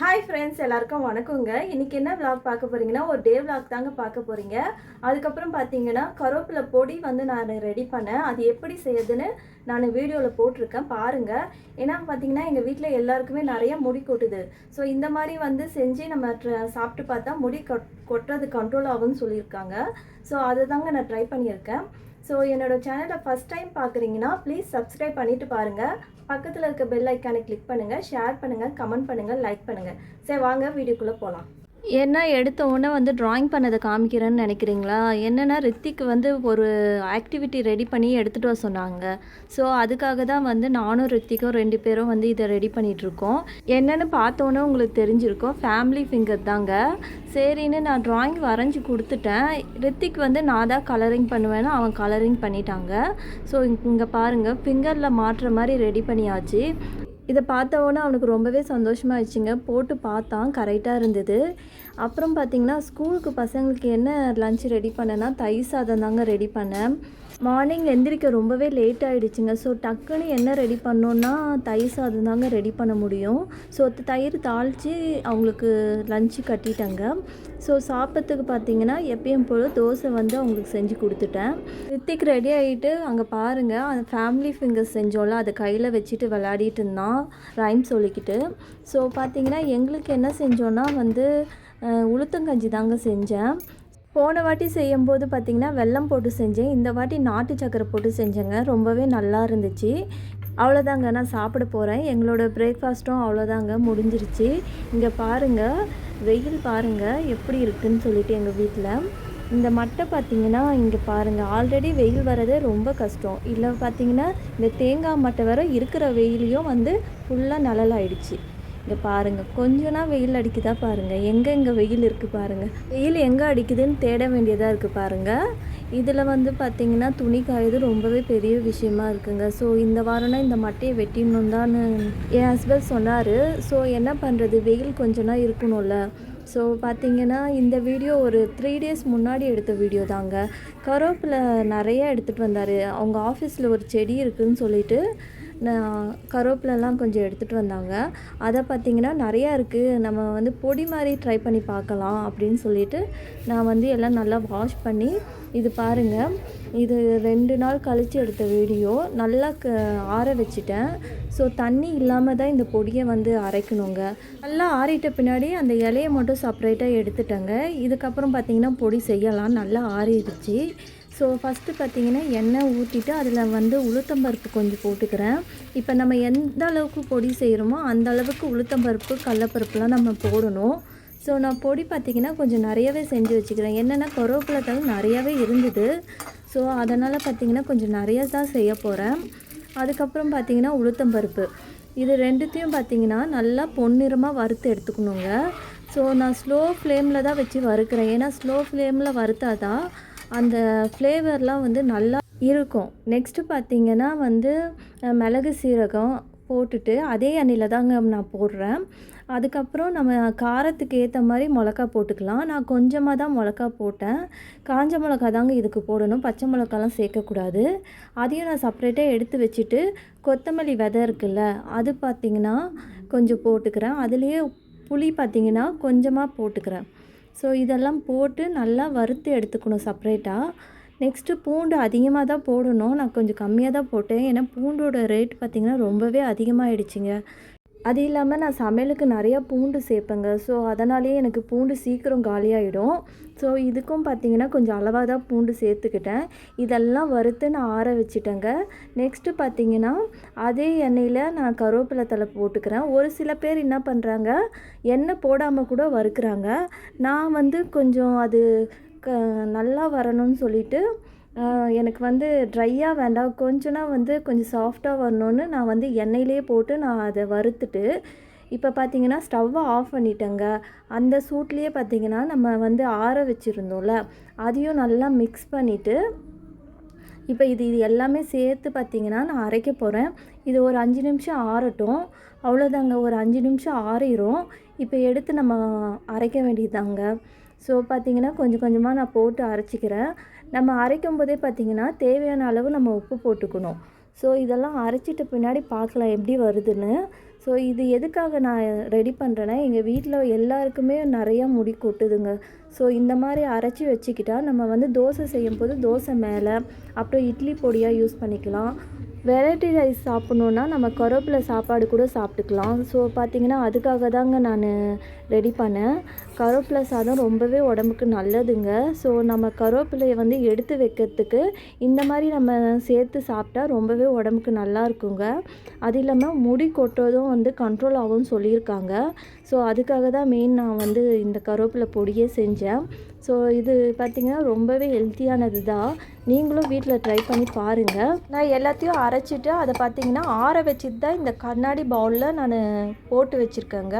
Hi friends எல்லாருக்கும் வணக்கங்க. இன்றைக்கி என்ன விளாக் பார்க்க போகிறீங்கன்னா ஒரு டே விளாக் தாங்க பார்க்க போகிறீங்க அதுக்கப்புறம் பார்த்தீங்கன்னா கருவேப்பிலை பொடி வந்து நான் ரெடி பண்ணேன். அது எப்படி செய்யுதுன்னு நான் வீடியோவில் போட்டிருக்கேன். பாருங்கள் ஏன்னா பார்த்தீங்கன்னா எங்கள் வீட்டில் எல்லாருக்குமே நிறைய முடி கொட்டுது. ஸோ இந்த மாதிரி வந்து செஞ்சு நம்ம சாப்பிட்டு பார்த்தா முடி கொட் கொட்டுறது கண்ட்ரோல் ஆகும்னு சொல்லியிருக்காங்க. ஸோ அதை தாங்க நான் ட்ரை பண்ணியிருக்கேன். ஸோ என்னோட சேனலை ஃபஸ்ட் டைம் பார்க்குறீங்கன்னா ப்ளீஸ் சப்ஸ்கிரைப் பண்ணிவிட்டு பாருங்கள் பக்கத்தில் இருக்க பெல் ஐக்கானை கிளிக் பண்ணுங்கள் ஷேர் பண்ணுங்கள் கமெண்ட் பண்ணுங்கள் லைக் பண்ணுங்கள் சரி வாங்க வீடியோக்குள்ளே போகலாம் என்ன எடுத்த உடனே வந்து ட்ராயிங் பண்ணதை காமிக்கிறேன்னு நினைக்கிறீங்களா? என்னென்னா ரித்திக் வந்து ஒரு ஆக்டிவிட்டி ரெடி பண்ணி எடுத்துகிட்டு வர சொன்னாங்க. ஸோ அதுக்காக தான் வந்து நானும் ரித்திக்கும் ரெண்டு பேரும் வந்து இதை ரெடி பண்ணிகிட்ருக்கோம் என்னென்னு பார்த்தோன்னே உங்களுக்கு தெரிஞ்சிருக்கோம். ஃபேமிலி ஃபிங்கர் தாங்க. சரின்னு நான் ட்ராயிங் வரைஞ்சி கொடுத்துட்டேன். ரித்திக் வந்து நான் தான் கலரிங் பண்ணுவேன்னு அவன் கலரிங் பண்ணிட்டாங்க. ஸோ இங்கே பாருங்கள் ஃபிங்கரில் மாட்டுற மாதிரி ரெடி பண்ணியாச்சு. இதை பார்த்த உடனே அவனுக்கு ரொம்பவே சந்தோஷமாயிடுச்சுங்க. போட்டு பார்த்தான் கரெக்டாக இருந்தது. அப்புறம் பார்த்திங்கன்னா ஸ்கூலுக்கு பசங்களுக்கு என்ன லஞ்ச் ரெடி பண்ணேன்னா தயிர் சாதம் தாங்க ரெடி பண்ணேன். மார்னிங் எந்திரிக்க ரொம்பவே லேட் ஆகிடுச்சிங்க ஸோ டக்குன்னு என்ன ரெடி பண்ணோன்னா தயிர் சாதம் தாங்க ரெடி பண்ண முடியும். ஸோ தயிர் தாளித்து அவங்களுக்கு லஞ்சு கட்டிட்டேங்க. ஸோ சாப்பிட்றதுக்கு பார்த்தீங்கன்னா எப்பயும் போல் தோசை வந்து அவங்களுக்கு செஞ்சு கொடுத்துட்டேன். ரித்திக் ரெடி ஆகிட்டு அங்கே பாருங்கள் அந்த ஃபேமிலி ஃபிங்கர்ஸ் செஞ்சோம்ல அதை கையில் வச்சுட்டு விளையாடிட்டு இருந்தான் ரைம் சொல்லிக்கிட்டு. ஸோ பார்த்தீங்கன்னா எங்களுக்கு என்ன செஞ்சோன்னா வந்து உளுத்தங்கஞ்சி தாங்க செஞ்சேன். போன வாட்டி செய்யும்போது பார்த்திங்கன்னா வெல்லம் போட்டு செஞ்சேன். இந்த வாட்டி நாட்டு சக்கரை போட்டு செஞ்சேங்க. ரொம்பவே நல்லா இருந்துச்சு. அவ்வளோதாங்க நான் சாப்பிட போகிறேன் எங்களோட பிரேக்ஃபாஸ்ட்டும் அவ்வளோதாங்க முடிஞ்சிருச்சு. இங்கே பாருங்கள் வெயில் பாருங்கள் எப்படி இருக்குன்னு சொல்லிட்டு எங்கள் வீட்டில் இந்த மட்டை பார்த்திங்கன்னா இங்கே பாருங்கள் ஆல்ரெடி வெயில் வரதே ரொம்ப கஷ்டம். இல்லை பார்த்தீங்கன்னா இந்த தேங்காய் மட்டை வர இருக்கிற வெயிலையும் வந்து ஃபுல்லாக நழலாயிடுச்சு. இங்கே பாருங்கள் கொஞ்சம்னா வெயில் அடிக்குதா பாருங்கள் எங்கே எங்கே வெயில் இருக்குது பாருங்கள் வெயில் எங்கே அடிக்குதுன்னு தேட வேண்டியதாக இருக்குது பாருங்கள் இதில் வந்து பார்த்திங்கன்னா துணி காயுது ரொம்பவே பெரிய விஷயமா இருக்குங்க. ஸோ இந்த வாரம்னா இந்த மட்டையை வெட்டிடணும் தான் என் ஹஸ்பண்ட் சொன்னார். ஸோ என்ன பண்ணுறது வெயில் கொஞ்சம்னா இருக்கணும்ல. ஸோ பார்த்தீங்கன்னா இந்த வீடியோ ஒரு த்ரீ டேஸ் முன்னாடி எடுத்த வீடியோ தாங்க. கருவேப்பிலை நிறைய எடுத்துகிட்டு வந்தார். அவங்க ஆஃபீஸில் ஒரு செடி இருக்குதுன்னு சொல்லிட்டு நான் கொஞ்சம் எடுத்துகிட்டு வந்தாங்க. அதை பார்த்தீங்கன்னா நிறையா இருக்குது நம்ம வந்து பொடி மாதிரி ட்ரை பண்ணி பார்க்கலாம் அப்படின்னு சொல்லிட்டு நான் வந்து எல்லாம் நல்லா வாஷ் பண்ணி இது பாருங்கள் இது ரெண்டு நாள் கழித்து எடுத்த வீடியோ நல்லா க ஆற வச்சுட்டேன். ஸோ தண்ணி இல்லாமல் தான் இந்த பொடியை வந்து அரைக்கணுங்க. நல்லா ஆறிட்ட பின்னாடி அந்த இலையை மட்டும் செப்பரேட்டாக எடுத்துட்டேங்க. இதுக்கப்புறம் பார்த்திங்கன்னா பொடி செய்யலாம். நல்லா ஆறிடுச்சு. ஸோ ஃபஸ்ட்டு பார்த்தீங்கன்னா எண்ணெய் ஊற்றிட்டு அதில் வந்து உளுத்தம்பருப்பு கொஞ்சம் போட்டுக்கிறேன். இப்போ நம்ம எந்த அளவுக்கு பொடி செய்கிறோமோ அந்த அளவுக்கு உளுத்தம்பருப்பு கடலப்பருப்புலாம் நம்ம போடணும். ஸோ நான் பொடி பார்த்திங்கன்னா கொஞ்சம் நிறையவே செஞ்சு வச்சுக்கிறேன். என்னென்னா கருவேப்பிலை தழை நிறையாவே இருந்தது. ஸோ அதனால் பார்த்திங்கன்னா கொஞ்சம் நிறைய தான் செய்ய போகிறேன் அதுக்கப்புறம் பார்த்திங்கன்னா உளுத்தம்பருப்பு இது ரெண்டுத்தையும் பார்த்திங்கன்னா நல்லா பொன்னிறமாக வறுத்து எடுத்துக்கணுங்க. ஸோ நான் ஸ்லோ ஃப்ளேமில் தான் வச்சு வறுக்கிறேன். ஏன்னா ஸ்லோ ஃப்ளேமில் வறுத்தாதான் அந்த ஃப்ளேவர்லாம் வந்து நல்லா இருக்கும். நெக்ஸ்ட்டு பார்த்தீங்கன்னா வந்து மிளகு சீரகம் போட்டுட்டு அதே எண்ணெயில் தாங்க நான் போடுறேன். அதுக்கப்புறம் நம்ம காரத்துக்கு ஏற்ற மாதிரி மிளகா போட்டுக்கலாம். நான் கொஞ்சமாக தான் மிளகா போட்டேன். காஞ்ச மிளகா தாங்க இதுக்கு போடணும். பச்சை மிளகாலாம் சேர்க்கக்கூடாது. அதையும் நான் செப்பரேட்டாக எடுத்து வச்சுட்டு கொத்தமல்லி விதை இருக்குல்ல அது பார்த்திங்கன்னா கொஞ்சம் போட்டுக்கிறேன். அதுலேயே புளி பார்த்திங்கன்னா கொஞ்சமாக போட்டுக்கிறேன். ஸோ இதெல்லாம் போட்டு நல்லா வறுத்து எடுத்துக்கணும் செப்பரேட்டாக நெக்ஸ்ட்டு பூண்டு அதிகமாக தான் போடணும். நான் கொஞ்சம் கம்மியாக தான் போட்டேன். ஏன்னா பூண்டோட ரேட் பார்த்திங்கன்னா ரொம்பவே அதிகமாகிடுச்சிங்க அது இல்லாமல் நான் சமையலுக்கு நிறையா பூண்டு சேர்ப்பேங்க. ஸோ அதனாலேயே எனக்கு பூண்டு சீக்கிரம் காலியாகிடும் ஸோ இதுக்கும் பார்த்தீங்கன்னா கொஞ்சம் அளவாக தான் பூண்டு சேர்த்துக்கிட்டேன். இதெல்லாம் வறுத்து நான் ஆற வச்சுட்டேங்க. நெக்ஸ்ட்டு பார்த்தீங்கன்னா அதே எண்ணெயில் நான் கருவேப்பிலை தலை போட்டுக்கிறேன். ஒரு சில பேர் என்ன பண்ணுறாங்க எண்ணெய் போடாமல் கூட வறுக்கிறாங்க. நான் வந்து கொஞ்சம் அது க நல்லா வரணும்னு சொல்லிட்டு எனக்கு வந்து ட்ரையாக வேண்டாம். கொஞ்சனா வந்து கொஞ்சம் சாஃப்டாக வரணும்னு நான் வந்து எண்ணெயிலே போட்டு நான் அதை வறுத்துட்டு இப்போ பார்த்தீங்கன்னா ஸ்டவ்வை ஆஃப் பண்ணிட்டேங்க. அந்த சூட்லேயே பார்த்தீங்கன்னா நம்ம வந்து ஆற வச்சுருந்தோம்ல அதையும் நல்லா மிக்ஸ் பண்ணிவிட்டு இப்போ இது இது எல்லாமே சேர்த்து பார்த்திங்கன்னா நான் அரைக்க போகிறேன் இது ஒரு அஞ்சு நிமிஷம் ஆறட்டும். அவ்வளோதாங்க ஒரு அஞ்சு நிமிஷம் ஆறிடும் இப்போ எடுத்து நம்ம அரைக்க வேண்டியதாங்க ஸோ பார்த்தீங்கன்னா கொஞ்சம் கொஞ்சமாக நான் போட்டு அரைச்சிக்கிறேன். நம்ம அரைக்கும் போதே பார்த்தீங்கன்னா தேவையான அளவு நம்ம உப்பு போட்டுக்கணும். ஸோ இதெல்லாம் அரைச்சிட்ட பின்னாடி பார்க்கலாம் எப்படி வருதுன்னு. ஸோ ஸோ இது எதுக்காக நான் ரெடி பண்ணுறேன்னா எங்கள் வீட்டில் எல்லாருக்குமே நிறையா முடி கொட்டுதுங்க. ஸோ இந்த மாதிரி அரைச்சி வச்சுக்கிட்டா நம்ம வந்து தோசை செய்யும்போது தோசை மேலே அப்புறம் இட்லி பொடியாக யூஸ் பண்ணிக்கலாம். வெரைட்டி ரைஸ் சாப்பிட்ணுன்னா நம்ம கருவேப்பிலை சாப்பாடு கூட சாப்பிட்டுக்கலாம். ஸோ பார்த்திங்கன்னா அதுக்காக தாங்க நான் ரெடி பண்ணேன். கருவேப்பிலை சாதம் ரொம்பவே உடம்புக்கு நல்லதுங்க. ஸோ நம்ம கருவேப்பிலையை வந்து எடுத்து வைக்கிறதுக்கு இந்த மாதிரி நம்ம சேர்த்து சாப்பிட்டா ரொம்பவே உடம்புக்கு நல்லா இருக்குங்க. அது இல்லாமல் முடி கொட்டுறதும் வந்து கண்ட்ரோல் ஆகும்னு சொல்லியிருக்காங்க. ஸோ அதுக்காக தான் மெயின் நான் வந்து இந்த கருவேப்பிலை பொடியே செஞ்சேன். ஸோ இது பார்த்திங்கன்னா ரொம்பவே ஹெல்த்தியானது தான் நீங்களும் வீட்டில் ட்ரை பண்ணி பாருங்கள் நான் எல்லாத்தையும் அரைச்சிட்டு அதை பார்த்திங்கன்னா ஆற வச்சுட்டு தான் இந்த கண்ணாடி பவுலில் நான் போட்டு வச்சுருக்கேங்க.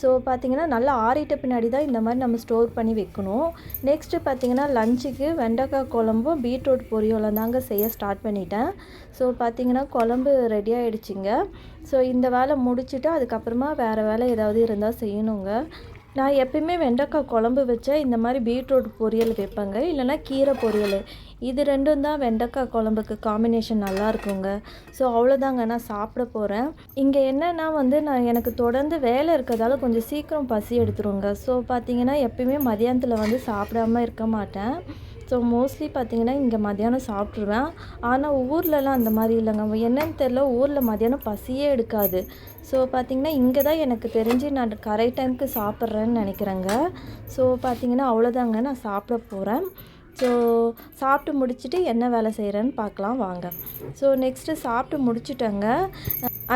ஸோ பார்த்திங்கன்னா நல்லா ஆறிட்ட பின்னாடி தான் இந்த மாதிரி நம்ம ஸ்டோர் பண்ணி வைக்கணும். நெக்ஸ்ட்டு பார்த்திங்கன்னா லஞ்சுக்கு வெண்டைக்காய் குழம்பும் பீட்ரூட் பொரியலும் தாங்க செய்ய ஸ்டார்ட் பண்ணிட்டேன். ஸோ பார்த்திங்கன்னா குழம்பு ரெடி ஆகிடுச்சிங்க ஸோ இந்த வேலை முடிச்சுட்டு அதுக்கப்புறமா வேறு வேலை ஏதாவது இருந்தால் செய்யணுங்க. நான் எப்பயுமே வெண்டைக்காய் குழம்பு வச்சா இந்த மாதிரி பீட்ரூட் பொரியல் வைப்பேங்க இல்லைனா கீரை பொரியல். இது ரெண்டும் தான் வெண்டைக்காய் குழம்புக்கு காம்பினேஷன் நல்லா இருக்குங்க. ஸோ அவ்வளோதாங்க நான் சாப்பிட போகிறேன் இங்கே என்னென்னா வந்து நான் எனக்கு தொடர்ந்து வேலை இருக்கிறதால கொஞ்சம் சீக்கிரம் பசி எடுத்துருங்க. ஸோ பார்த்தீங்கன்னா எப்பயுமே மதியானத்தில் வந்து சாப்பிடாம இருக்க மாட்டேன். ஸோ மோஸ்ட்லி பார்த்தீங்கன்னா இங்கே மதியானம் சாப்பிட்ருவேன் ஆனால் ஊர்லலாம் அந்த மாதிரி இல்லைங்க. என்னன்னு தெரில ஊரில் மதியானம் பசியே எடுக்காது. ஸோ பார்த்திங்கன்னா இங்கே தான் எனக்கு தெரிஞ்சு நான் கரெக்ட் டைமுக்கு சாப்பிட்றேன்னு நினைக்கிறேங்க. ஸோ பார்த்திங்கன்னா அவ்வளோதாங்க நான் சாப்பிட போகிறேன் ஸோ சாப்பிட்டு முடிச்சுட்டு என்ன வேலை செய்கிறேன்னு பார்க்கலாம் வாங்க. ஸோ நெக்ஸ்ட்டு சாப்பிட்டு முடிச்சுட்டேங்க.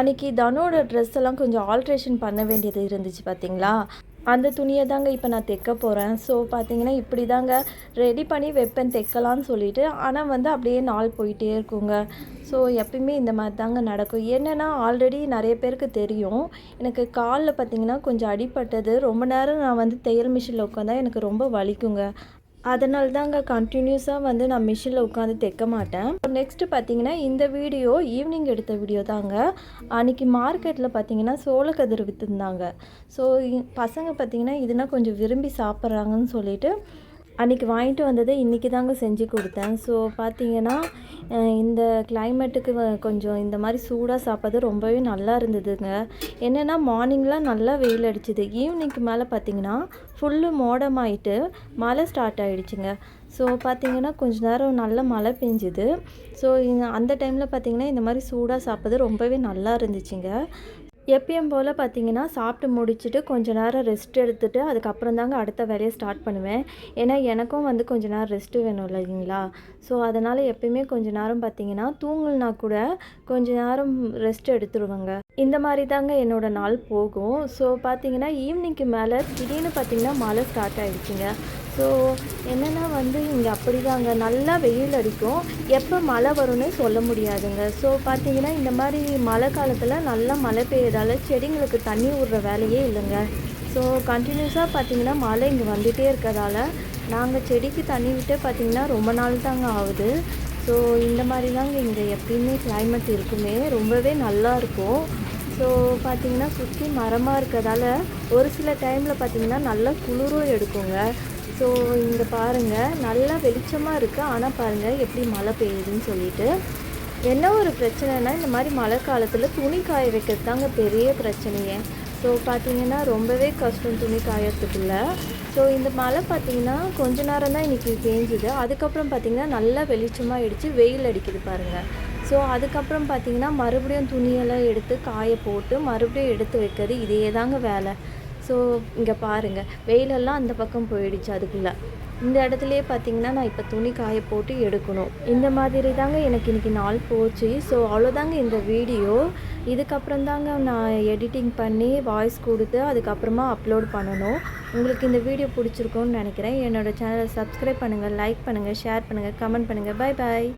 அன்றைக்கி தனோட ட்ரெஸ் எல்லாம் கொஞ்சம் ஆல்ட்ரேஷன் பண்ண வேண்டியது இருந்துச்சு பார்த்திங்களா அந்த துணியை தாங்க இப்போ நான் தைக்க போகிறேன் ஸோ பார்த்தீங்கன்னா இப்படி தாங்க ரெடி பண்ணி வைப்பேன் தைக்கலான்னு சொல்லிட்டு. ஆனால் வந்து அப்படியே நாள் போயிட்டே இருக்குங்க. ஸோ எப்பயுமே இந்த மாதிரி தாங்க நடக்கும். என்னென்னா ஆல்ரெடி நிறைய பேருக்கு தெரியும். எனக்கு காலில் பார்த்தீங்கன்னா கொஞ்சம் அடிப்பட்டது ரொம்ப நேரம் நான் வந்து தையல் மிஷினில் உட்காந்தா எனக்கு ரொம்ப வலிக்குங்க. அதனால தாங்க கண்டினியூஸாக வந்து நான் மிஷினில் உட்காந்து தைக்க மாட்டேன். நெக்ஸ்ட்டு பார்த்தீங்கன்னா இந்த வீடியோ ஈவினிங் எடுத்த வீடியோ தாங்க. அன்றைக்கி மார்க்கெட்டில் பார்த்தீங்கன்னா சோளக்கதிர் விற்றுருந்தாங்க ஸோ பசங்க பார்த்தீங்கன்னா இதுனா கொஞ்சம் விரும்பி சாப்பிட்றாங்கன்னு சொல்லிட்டு அன்றைக்கி வாங்கிட்டு வந்ததை இன்றைக்கி தாங்க செஞ்சு கொடுத்தேன். ஸோ பார்த்தீங்கன்னா இந்த கிளைமேட்டுக்கு கொஞ்சம் இந்த மாதிரி சூடாக சாப்பிட்றது ரொம்பவே நல்லா இருந்ததுங்க. என்னென்னா மார்னிங்லாம் நல்லா வெயில் அடிச்சுது. ஈவினிங்க்கு மேலே பார்த்தீங்கன்னா ஃபுல்லு மோடமாயிட்டு மழை ஸ்டார்ட் ஆகிடுச்சிங்க ஸோ பார்த்தீங்கன்னா கொஞ்ச நேரம் நல்ல மழை பெஞ்சுது. ஸோ அந்த டைமில் பார்த்தீங்கன்னா இந்த மாதிரி சூடாக சாப்பிட்றது ரொம்பவே நல்லா இருந்துச்சுங்க. எப்பயும் போல் பார்த்தீங்கன்னா சாப்பிட்டு முடிச்சுட்டு கொஞ்சம் நேரம் ரெஸ்ட் எடுத்துகிட்டு அதுக்கப்புறம் தாங்க அடுத்த வேலையை ஸ்டார்ட் பண்ணுவேன். ஏன்னா எனக்கும் வந்து கொஞ்ச நேரம் ரெஸ்ட்டு வேணும் இல்லைங்களா? ஸோ அதனால் எப்பயுமே கொஞ்ச நேரம் பார்த்தீங்கன்னா தூங்கலனா கூட கொஞ்ச நேரம் ரெஸ்ட் எடுத்துருவேங்க. இந்த மாதிரி தாங்க என்னோடய நாள் போகும். ஸோ பார்த்தீங்கன்னா ஈவினிங்க்கு மேலே திடீர்னு பார்த்தீங்கன்னா மழை ஸ்டார்ட் ஆகிடுச்சிங்க ஸோ என்னென்னா வந்து இங்கே அப்படி தாங்க நல்லா வெயில் அடிக்கும். எப்போ மழை வரும்னு சொல்ல முடியாதுங்க. ஸோ பார்த்தீங்கன்னா இந்த மாதிரி மழை காலத்தில் நல்லா மழை பெய்யறதால செடிங்களுக்கு தண்ணி விடுற வேலையே இல்லைங்க. ஸோ கண்டினியூஸாக பார்த்தீங்கன்னா மழை இங்கே வந்துகிட்டே இருக்கிறதால நாங்கள் செடிக்கு தண்ணி விட்டு பார்த்திங்கன்னா ரொம்ப நாள் தாங்க ஆகுது. ஸோ இந்த மாதிரி தாங்க இங்கே எப்பயுமே கிளைமேட் இருக்குமே. ரொம்பவே நல்லா இருக்கும். ஸோ பார்த்திங்கன்னா சுற்றி மரமாக இருக்கிறதால ஒரு சில டைமில் பார்த்திங்கன்னா நல்லா குளிரும் எடுக்குங்க. ஸோ இங்கே பாருங்கள் நல்லா வெளிச்சமாக இருக்குது ஆனால் பாருங்கள் எப்படி மழை பெய்யுதுன்னு சொல்லிட்டு. என்ன ஒரு பிரச்சனைனா இந்த மாதிரி மழை காலத்தில் துணி காய வைக்கிறது தாங்க பெரிய பிரச்சனையே. ஸோ பார்த்தீங்கன்னா ரொம்பவே கஷ்டம் துணி காயறதுக்குள்ள ஸோ இந்த மழை பார்த்தீங்கன்னா கொஞ்ச நேரம் தான் இன்றைக்கி பேஞ்சுது. அதுக்கப்புறம் பார்த்திங்கன்னா நல்லா வெளிச்சமாக அடித்து வெயில் அடிக்குது பாருங்கள் ஸோ அதுக்கப்புறம் பார்த்திங்கன்னா மறுபடியும் துணியெல்லாம் எடுத்து காய போட்டு மறுபடியும் எடுத்து வைக்கிறது இதே தாங்க வேலை. ஸோ இங்கே பாருங்கள் வெயிலெல்லாம் அந்த பக்கம் போயிடுச்சு அதுக்குள்ளே. இந்த இடத்துலையே பார்த்தீங்கன்னா நான் இப்போ துணி காய போட்டு எடுக்கணும். இந்த மாதிரி தாங்க எனக்கு இன்றைக்கி நாள் போச்சு. ஸோ அவ்வளோதாங்க இந்த வீடியோ. இதுக்கப்புறம் தாங்க நான் எடிட்டிங் பண்ணி வாய்ஸ் கொடுத்து அதுக்கப்புறமா அப்லோட் பண்ணணும். உங்களுக்கு இந்த வீடியோ பிடிச்சிருக்கோன்னு நினைக்கிறேன். என்னோடய சேனலை சப்ஸ்கிரைப் பண்ணுங்கள் லைக் பண்ணுங்கள் ஷேர் பண்ணுங்கள் கமெண்ட் பண்ணுங்கள் பாய் பாய்